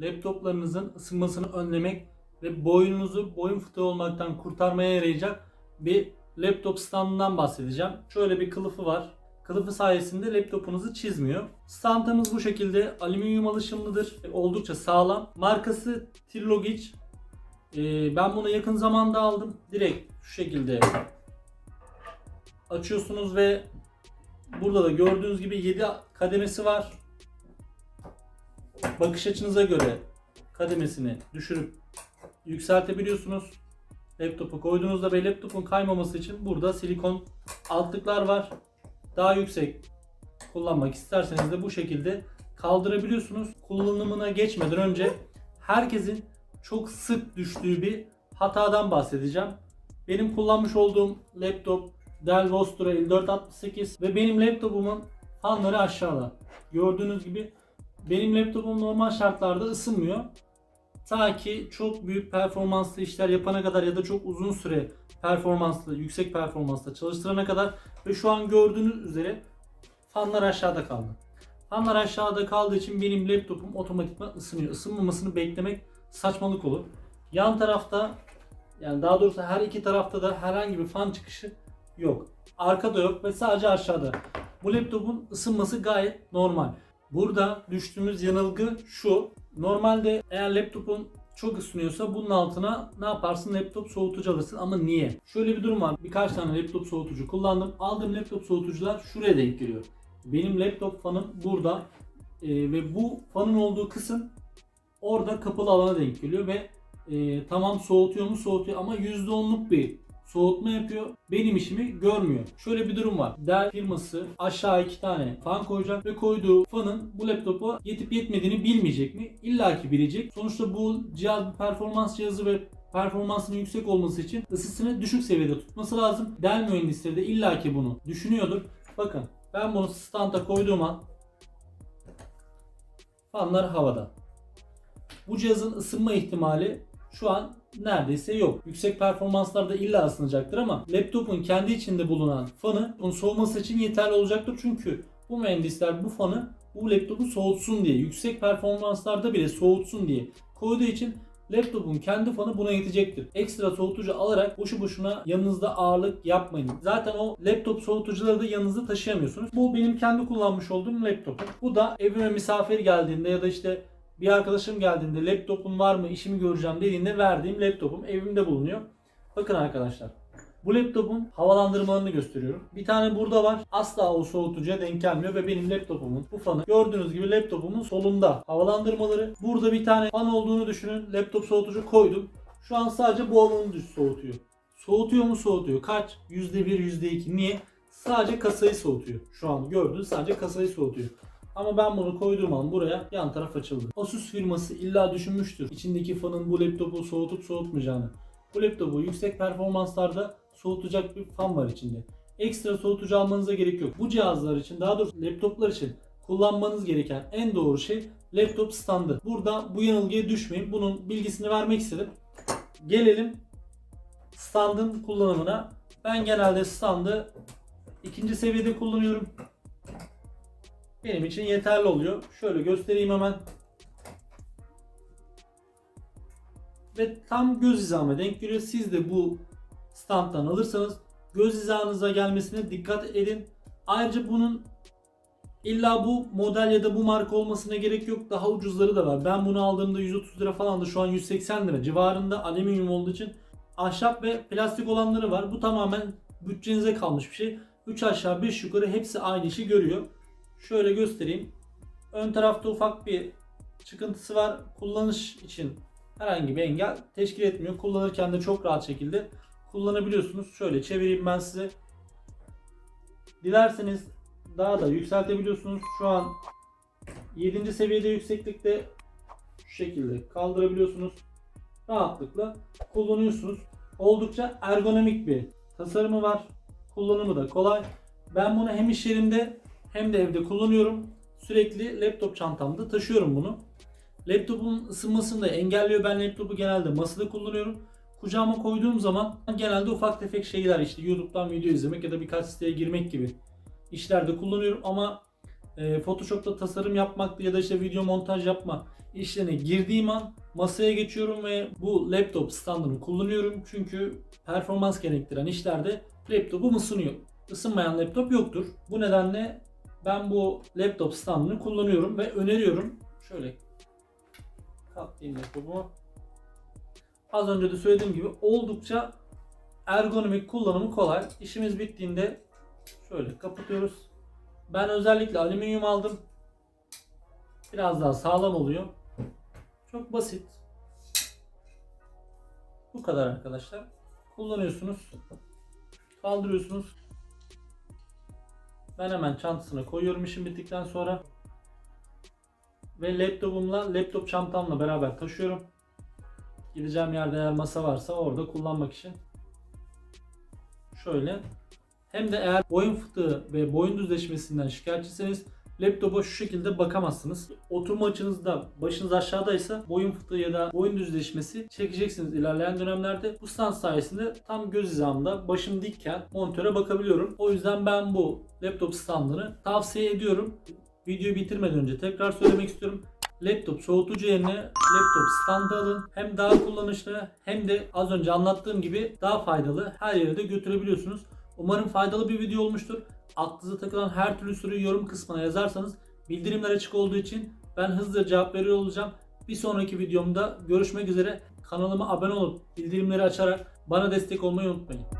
laptoplarınızın ısınmasını önlemek ve boyununuzu boyun fıtığı olmaktan kurtarmaya yarayacak bir laptop standından bahsedeceğim. Şöyle bir kılıfı var. Kılıfı sayesinde laptopunuzu çizmiyor. Standımız bu şekilde alüminyum alışımlıdır. Oldukça sağlam. Markası Trilogich. Ee, ben bunu yakın zamanda aldım. Direkt şu şekilde açıyorsunuz ve burada da gördüğünüz gibi 7 kademesi var. Bakış açınıza göre kademesini düşürüp yükseltebiliyorsunuz. Laptopu koyduğunuzda ve laptopun kaymaması için burada silikon altlıklar var. Daha yüksek kullanmak isterseniz de bu şekilde kaldırabiliyorsunuz. Kullanımına geçmeden önce herkesin çok sık düştüğü bir hatadan bahsedeceğim. Benim kullanmış olduğum laptop Dell Vostro 5468 ve benim laptopumun fanları aşağıda. Gördüğünüz gibi benim laptopum normal şartlarda ısınmıyor. Ta ki çok büyük performanslı işler yapana kadar ya da çok uzun süre performanslı, yüksek performansla çalıştırana kadar ve şu an gördüğünüz üzere fanlar aşağıda kaldı. Fanlar aşağıda kaldığı için benim laptopum otomatikman ısınıyor. Isınmamasını beklemek saçmalık olur. Yan tarafta yani daha doğrusu her iki tarafta da herhangi bir fan çıkışı yok. Arkada yok ve sadece aşağıda. Bu laptopun ısınması gayet normal. Burada düştüğümüz yanılgı şu. Normalde eğer laptopun çok ısınıyorsa bunun altına ne yaparsın? Laptop soğutucu alırsın ama niye? Şöyle bir durum var. Birkaç tane laptop soğutucu kullandım. Aldığım laptop soğutucular şuraya denk geliyor. Benim laptop fanım burada Ee, ve bu fanın olduğu kısım orada kapalı alana denk geliyor ve e, tamam soğutuyor mu soğutuyor ama %10'luk bir soğutma yapıyor. Benim işimi görmüyor. Şöyle bir durum var. Dell firması aşağı iki tane fan koyacak ve koyduğu fanın bu laptopa yetip yetmediğini bilmeyecek mi? İlla ki bilecek. Sonuçta bu cihaz performans cihazı ve performansının yüksek olması için ısısını düşük seviyede tutması lazım. Dell mühendisleri de illa ki bunu düşünüyordur. Bakın ben bunu standa koyduğum an fanlar havada. Bu cihazın ısınma ihtimali şu an neredeyse yok. Yüksek performanslarda illa ısınacaktır ama laptopun kendi içinde bulunan fanı onun soğuması için yeterli olacaktır. Çünkü bu mühendisler bu fanı bu laptopu soğutsun diye, yüksek performanslarda bile soğutsun diye koyduğu için laptopun kendi fanı buna yetecektir. Ekstra soğutucu alarak boşu boşuna yanınızda ağırlık yapmayın. Zaten o laptop soğutucuları da yanınızda taşıyamıyorsunuz. Bu benim kendi kullanmış olduğum laptopum. Bu da evime misafir geldiğinde ya da işte bir arkadaşım geldiğinde laptopun var mı işimi göreceğim dediğinde verdiğim laptopum evimde bulunuyor. Bakın arkadaşlar. Bu laptopun havalandırmalarını gösteriyorum. Bir tane burada var. Asla o soğutucuya denk gelmiyor ve benim laptopumun bu fanı gördüğünüz gibi laptopumun solunda havalandırmaları. Burada bir tane fan olduğunu düşünün. Laptop soğutucu koydum. Şu an sadece bu alanı soğutuyor. Soğutuyor mu soğutuyor? Kaç? %1, %2. Niye? Sadece kasayı soğutuyor. Şu an gördüğünüz sadece kasayı soğutuyor. Ama ben bunu koyduğum an buraya yan taraf açıldı. Asus firması illa düşünmüştür. İçindeki fanın bu laptopu soğutup soğutmayacağını. Bu laptopu yüksek performanslarda soğutacak bir fan var içinde. Ekstra soğutucu almanıza gerek yok. Bu cihazlar için daha doğrusu laptoplar için kullanmanız gereken en doğru şey laptop standı. Burada bu yanılgıya düşmeyin. Bunun bilgisini vermek istedim. Gelelim standın kullanımına. Ben genelde standı ikinci seviyede kullanıyorum benim için yeterli oluyor. Şöyle göstereyim hemen. Ve tam göz hizama denk geliyor. Siz de bu standtan alırsanız göz hizanıza gelmesine dikkat edin. Ayrıca bunun illa bu model ya da bu marka olmasına gerek yok. Daha ucuzları da var. Ben bunu aldığımda 130 lira falandı. Şu an 180 lira civarında alüminyum olduğu için ahşap ve plastik olanları var. Bu tamamen bütçenize kalmış bir şey. 3 aşağı 5 yukarı hepsi aynı işi görüyor. Şöyle göstereyim. Ön tarafta ufak bir çıkıntısı var. Kullanış için herhangi bir engel teşkil etmiyor. Kullanırken de çok rahat şekilde kullanabiliyorsunuz. Şöyle çevireyim ben size. Dilerseniz daha da yükseltebiliyorsunuz. Şu an 7. seviyede yükseklikte şu şekilde kaldırabiliyorsunuz. Rahatlıkla kullanıyorsunuz. Oldukça ergonomik bir tasarımı var. Kullanımı da kolay. Ben bunu hem iş yerimde hem de evde kullanıyorum. Sürekli laptop çantamda taşıyorum bunu. Laptopun ısınmasını da engelliyor. Ben laptopu genelde masada kullanıyorum. Kucağıma koyduğum zaman genelde ufak tefek şeyler işte YouTube'dan video izlemek ya da birkaç siteye girmek gibi işlerde kullanıyorum ama e, Photoshop'ta tasarım yapmakta ya da işte video montaj yapma işlerine girdiğim an masaya geçiyorum ve bu laptop standını kullanıyorum. Çünkü performans gerektiren işlerde laptopum ısınıyor. Isınmayan laptop yoktur. Bu nedenle ben bu laptop standını kullanıyorum ve öneriyorum. Şöyle katlayayım laptopumu. Az önce de söylediğim gibi oldukça ergonomik kullanımı kolay. İşimiz bittiğinde şöyle kapatıyoruz. Ben özellikle alüminyum aldım. Biraz daha sağlam oluyor. Çok basit. Bu kadar arkadaşlar. Kullanıyorsunuz. Kaldırıyorsunuz. Ben hemen çantasına koyuyorum işim bittikten sonra. Ve laptopumla, laptop çantamla beraber taşıyorum. Gideceğim yerde eğer masa varsa orada kullanmak için. Şöyle. Hem de eğer boyun fıtığı ve boyun düzleşmesinden şikayetçiseniz laptopa şu şekilde bakamazsınız. Oturma açınızda başınız aşağıdaysa boyun fıtığı ya da boyun düzleşmesi çekeceksiniz ilerleyen dönemlerde. Bu stand sayesinde tam göz hizamda başım dikken monitöre bakabiliyorum. O yüzden ben bu laptop standını tavsiye ediyorum. Videoyu bitirmeden önce tekrar söylemek istiyorum. Laptop soğutucu yerine laptop standı alın. Hem daha kullanışlı hem de az önce anlattığım gibi daha faydalı. Her yere de götürebiliyorsunuz. Umarım faydalı bir video olmuştur. Aklınıza takılan her türlü soruyu yorum kısmına yazarsanız bildirimler açık olduğu için ben hızlıca cevap veriyor olacağım. Bir sonraki videomda görüşmek üzere. Kanalıma abone olup bildirimleri açarak bana destek olmayı unutmayın.